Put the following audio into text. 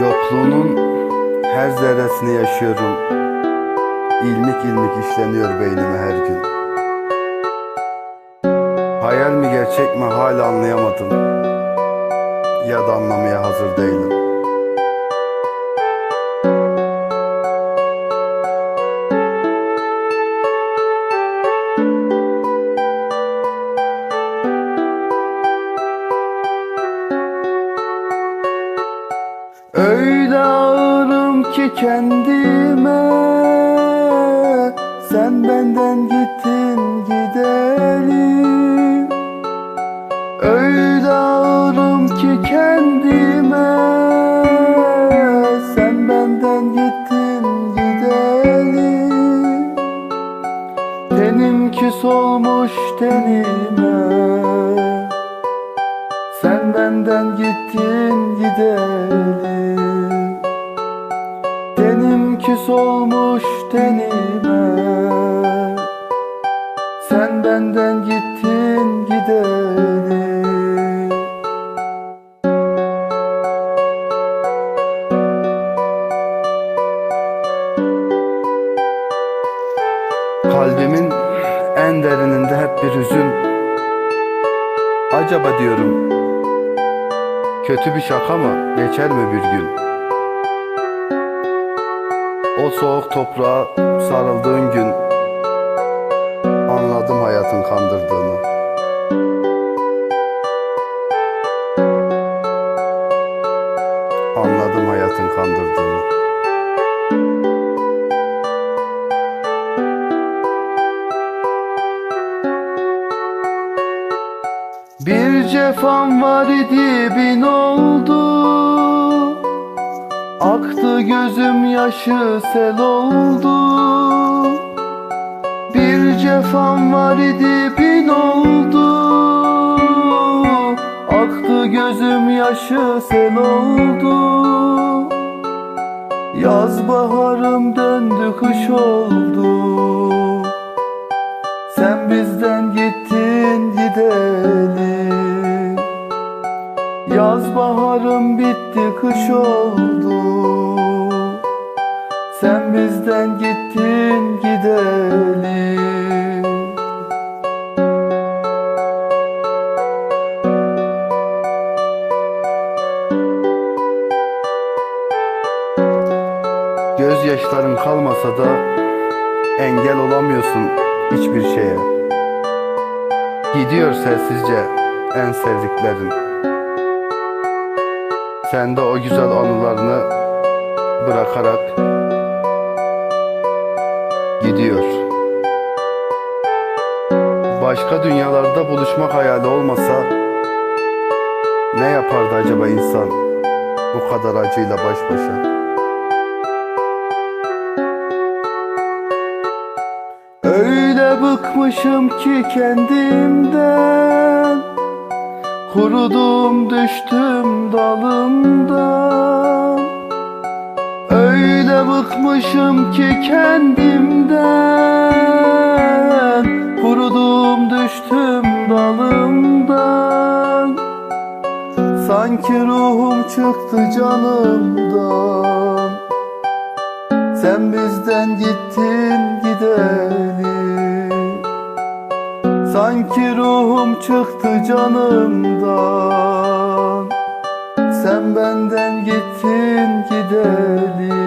Yokluğunun her zerresini yaşıyorum. İlmik ilmik işleniyor beynime her gün. Hayal mi gerçek mi hala anlayamadım. Ya da anlamaya hazır değilim. Öyle ağırım ki kendime. Sen benden gittin gidelim. Öyle ağırım ki kendime. Sen benden gittin gidelim. Tenim küs olmuş tenime sen benden gittin gidelim. Tenim küs olmuş tenime. Sen benden gittin gidelim. Kalbimin en derininde hep bir hüzün. Acaba diyorum Kötü bir şaka mı? Geçer mi bir gün? O soğuk toprağa sarıldığın gün Anladım hayatın kandırdığını Anladım hayatın kandırdığını Bir cefam var idi bin oldu. Aktı gözüm yaşı sel oldu. Bir cefam var idi bin oldu. Aktı gözüm yaşı sel oldu. Yaz baharım döndü kış oldu sen bizden gittin gidelim. Yaz baharım bitti kış oldu. Sen bizden gittin gidelim. Gözyaşların kalmasa da engel olamıyorsun hiçbir şeye. Gidiyor sessizce en sevdiklerin. Sen de o güzel anılarını bırakarak gidiyor. Başka dünyalarda buluşmak hayali olmasa ne yapardı acaba insan bu kadar acıyla baş başa? Öyle bıkmışım ki kendimden. Kurudum düştüm dalımdan Öyle bıkmışım ki kendimden. Kurudum düştüm dalımdan Sanki ruhum çıktı canımdan. Sen bizden gittin gidelim Sanki ruhum çıktı canımdan. Sen benden gittin gidelim.